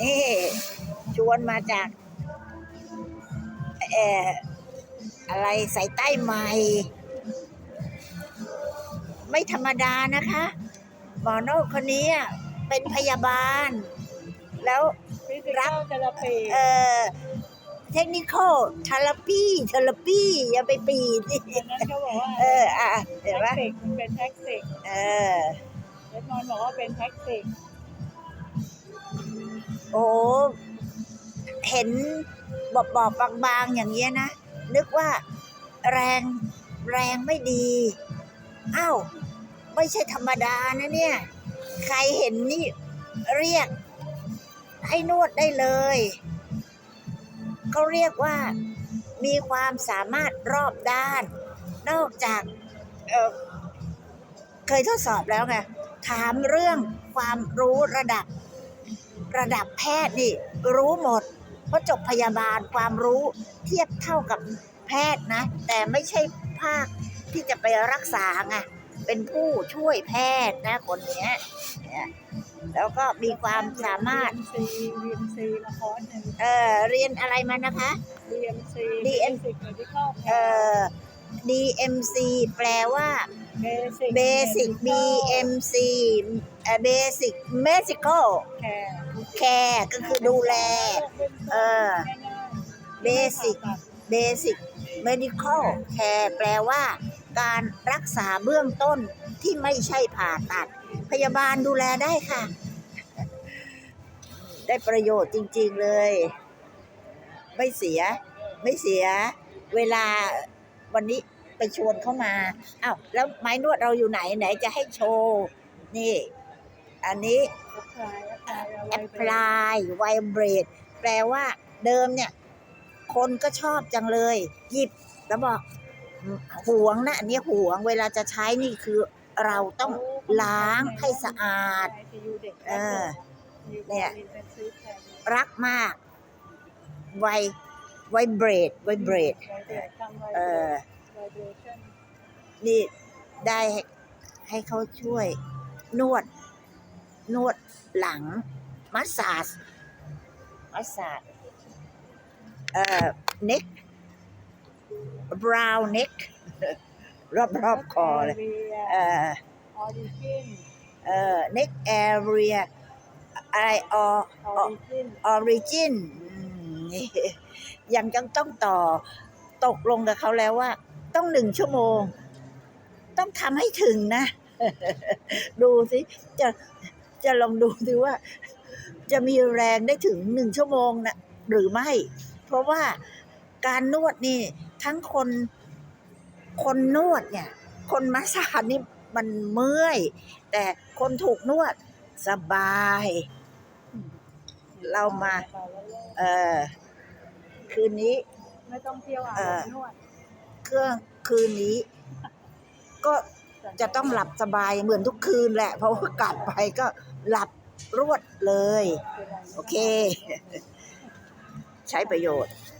นี่ ชวนมาจากเอออะไรใส่ใต้ใหม่ ไม่ธรรมดานะคะ หมอโนกคนนี้อะเป็นพยาบาล แล้วฟิสิรักกเทอราปีเอ่อเทคนิคอลเทอราปีเทอราปีอย่าไปปีดสิดังนั้นเขาบอกว่าเอออะเห็นแท็ปะกติกมันเป็นแท็กติกเออเดดมอนบอกว่าเป็นแท็กติก โอ้เห็นบอบบอบบางๆอย่างเงี้ยนะ นึกว่าแรงแรงไม่ดีอ้าวไม่ใช่ธรรมดานะเนี่ย ใครเห็นนี่เรียก ให้นวดได้เลยเขาเรียกว่ามีความสามารถรอบด้าน นอกจากเเคยทดสอบแล้วไงถามเรื่องความรู้ระดับ ระดับแพทย์นี่รู้หมด เพราะจบพยาบาลความรู้เทียบเท่ากับแพทย์นะ แต่ไม่ใช่ภาคที่จะไปรักษาไงเป็นผู้ช่วยแพทย์นะคนเนี้ยเนี่ยแล้วก็มีความสามารถซีวีเอ็มซีมาคอร์สหนึ่งเออเรียนอะไรมานะคะ DMC DM Basic Medical เออ DMC แปลว่า Basic Basic BMC เอ่อ Basic Medical Care Care ก็คือดูแล เออ Basic Basic Medical Care แปลว่า การรักษาเบื้องต้นที่ไม่ใช่ผ่าตัด พยาบาลดูแลได้ค่ะ ได้ประโยชน์จริง ๆเลย ไม่เสีย ไม่เสีย เวลา วันนี้ไปชวนเข้ามาอ้าวแล้วไม้นวดเราอยู่ไหนไหนจะให้โชว์นี่ อันนี้ apply vibrate แปลว่าเดิมเนี่ย คนก็ชอบจังเลย หยิบแล้วบอกหวงนะอันนี้หวงเวลาจะใช้นี่คือเราต้องล้างให้สะอาด เออเนี่ยรักมากไว ไวเบรดไวเบรดเออนี่ได้ให้ให้เขาช่วย นวด นวดหลัง มัสซาจมัสซาจเอ่อ neck brown neck รอบรอบๆคอเลยเอ่อออริจินเอ่อ neck area อะไรออออริจิน origin อืม นี่ยังจังต้องต่อตกลงกับเขาแล้วว่า ต้องหนึ่งชั่วโมง ต้องทำให้ถึงนะ ดูสิจะจะลองดูสิว่า จะมีแรงได้ถึงหนึ่งชั่วโมงนะหรือไม่ เพราะว่าการนวดนี่ทั้งคนคนนวดเนี่ย คนมาสซาจนี่มันเมื่อย แต่คนถูกนวดสบาย เรามาเออคืนนี้ไม่ต้องเที่ยวอาเอ่บอนวดเครื่องคืนนี้ ก็จะต้องหลับสบายเหมือนทุกคืนแหละ เพราะว่ากลับไปก็หลับรวดเลย โอเค ใช้ประโยชน์เ